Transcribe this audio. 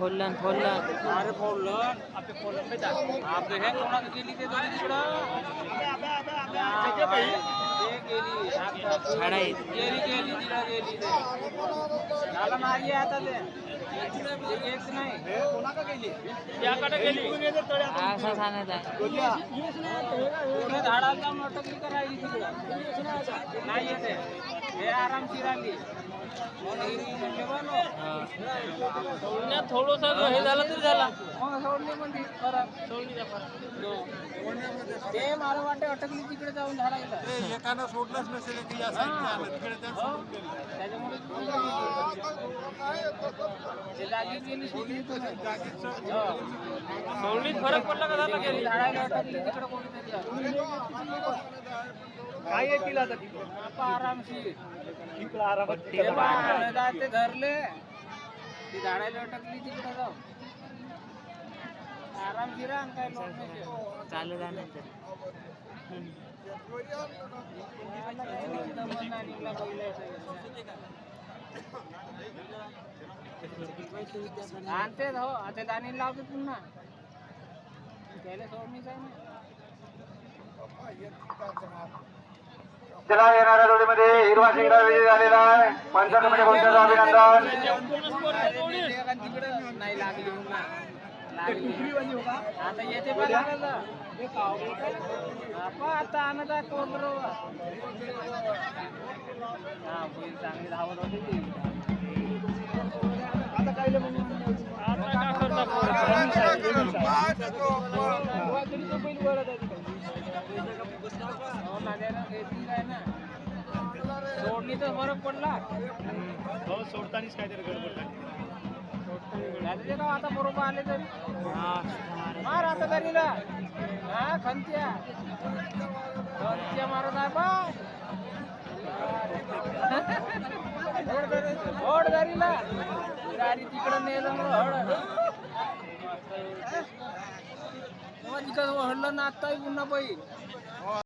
फोडलं फोडलं अरे फोडलं आपले फोडलं बेटा आपले हे कोणाला गेली ते दोन्ही तिकडं ते गेली झाडा आहे. गेली गेली तिला गेली ते झाला नाही आता ते ते हेच नाही याकडे गेली असा सांगायचा पुढे तिकडं नाही येते हे. आरामशीर आली थोडस हे झालं तरी झाला. सोडली सोडली ते मला वाटते अटकली तिकडे जाऊन झाला इथं एकानं सोडलंच नसेल की या साईडने आलं तिकडे हो. त्याच्यामुळे गेली. सोडली. हो. सोडलीत फरक पडला का झाला गेली? झाडाला अटकली तिकडे कोणी काय येतील आता आरामशीर. ते बाहेर जाते धरले. ती झाडाला अटकली तिकडे जाऊ आरामशीर आण काय लोट नाही चालू बैलाचा. आणतेच हो आता दाणी लावते पुन्हा. त्याला सोडणीच आहे ना. त्याला येणाऱ्या जोडीमध्ये हिरवा शिंगडा विजय झालेला आहे. पंचांमध्ये कोणत्याचं अभिनंदन आता येते आता आणत बरोबर हा बैल चांगली धावत होती ती. आता काय सोडणी तर फरक पडला हो सोडतानीच काहीतरी गडबड लागली का आता बरोबर आले तरी. मार आता तरीला हा खंत्या. खंत्या मारत आहे बा. होड दरीला. तिकडं नेलं हड. तिकडं हडलं ना आता पुन्हा बाई